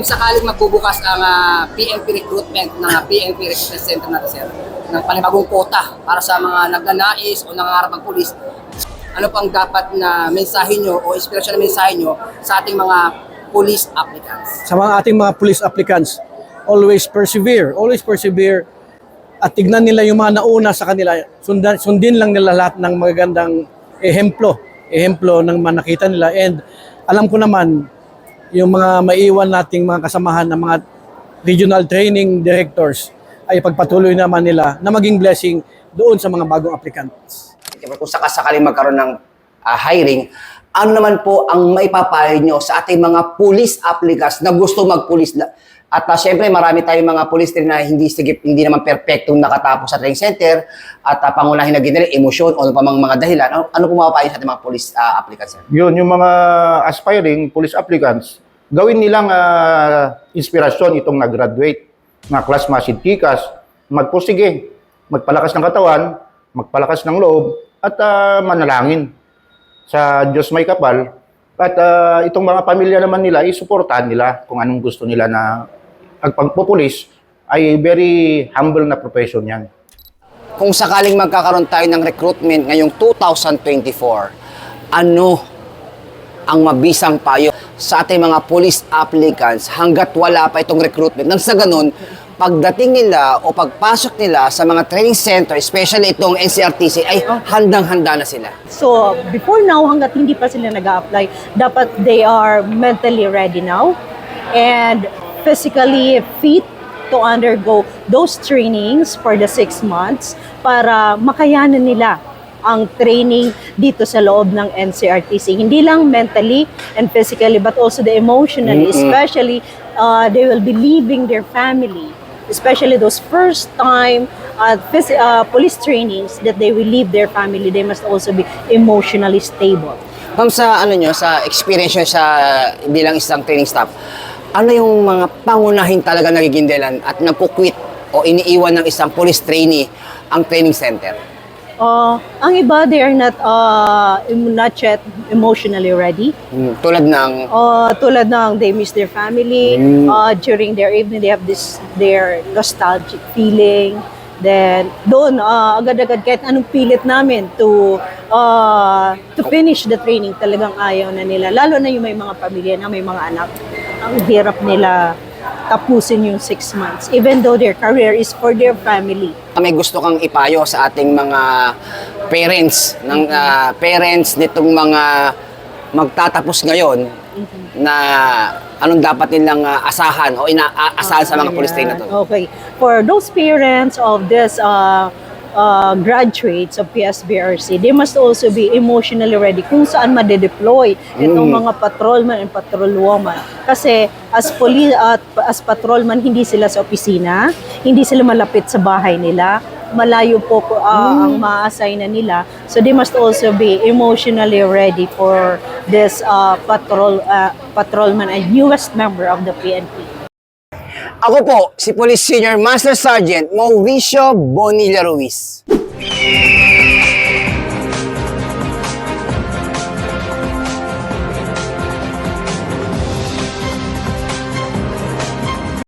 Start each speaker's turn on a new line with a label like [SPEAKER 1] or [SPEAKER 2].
[SPEAKER 1] Kung sakaling magbubukas ang ah, PNP recruitment ng ah, PNP Recruitment Center natin, sir, ng panibagong quota para sa mga nagnanais o nangangarap ng pulis, ano pang dapat na mensahe nyo o inspirasyon na mensahe nyo sa ating mga police applicants?
[SPEAKER 2] Sa mga ating mga police applicants, always persevere, always persevere at tignan nila yung mga nauna sa kanila. Sundan, sundin lang nila lahat ng magagandang ehemplo, ehemplo ng mga nakita nila. And alam ko naman, yung mga maiwan nating mga kasamahan ng mga regional training directors ay pagpatuloy naman nila na maging blessing doon sa mga bagong applicants.
[SPEAKER 1] Kung sakasakaling magkaroon ng ah, hiring, ano naman po ang maipapayo nyo sa ating mga police applicants na gusto magpulis? na- At uh, syempre, marami tayong mga police din na hindi sigip, hindi naman perfectong nakatapos sa training center at uh, pangunahin na ginili, emosyon o ano pa mga, dahilan. Ano, ano po mapapayo sa ating mga police ah, applicants? Sir?
[SPEAKER 3] Yun, yung mga aspiring police applicants, gawin nilang ah, inspirasyon itong nag-graduate na class masid tikas, magpursige, magpalakas ng katawan, magpalakas ng loob, at ah, manalangin sa Diyos may kapal. At ah, itong mga pamilya naman nila, isuportahan nila kung anong gusto nila na ang pagpupulis ay very humble na profession yan.
[SPEAKER 1] Kung sakaling magkakaroon tayo ng recruitment ngayong 2024, ano ang mabisang payo sa ating mga police applicants hanggat wala pa itong recruitment. Nang sa ganun, pagdating nila o pagpasok nila sa mga training center, especially itong NCRTC, ay handang-handa na sila.
[SPEAKER 4] So, before now, hanggat hindi pa sila nag apply dapat they are mentally ready now and physically fit to undergo those trainings for the six months para makayanan nila ang training dito sa loob ng NCRTC. Hindi lang mentally and physically, but also the emotionally, especially uh, they will be leaving their family especially those first time uh, phys- uh, police trainings that they will leave their family, they must also be emotionally stable.
[SPEAKER 1] Ma'am, sa ano nyo, sa experience nyo sa bilang isang training staff, ano yung mga pangunahin talaga nagiging dahilan at nagkukwit o iniiwan ng isang police trainee ang training center?
[SPEAKER 4] Uh, ang iba, they are not, uh, not yet emotionally ready.
[SPEAKER 1] Hmm, tulad ng
[SPEAKER 4] Uh, tulad ng they miss their family, uh, during their evening, they have this, their nostalgic feeling. Then, doon, uh, agad-agad, kahit anong pilit namin to, uh, to finish the training, talagang ayaw na nila. Lalo na yung may mga pamilya na may mga anak. Ang hirap nila tapusin yung six months, even though their career is for their family.
[SPEAKER 1] may gusto kang ipayo sa ating mga parents ng ah, parents nitong mga magtatapos ngayon na anong dapat nilang ah, asahan o inaasahan sa mga police trainer na to?
[SPEAKER 4] Okay. For those parents of this uh, uh, graduates of PSBRC, they must also be emotionally ready kung saan ma-deploy itong mga patrolman and patrolwoman. Kasi as poli at as patrolman, hindi sila sa opisina, hindi sila malapit sa bahay nila, malayo po uh, ang ma-assign na nila. So they must also be emotionally ready for this uh, patrol uh, patrolman and newest member of the PNP.
[SPEAKER 1] Ako po, si Police Senior Master Sergeant Mauricio Bonilla Ruiz.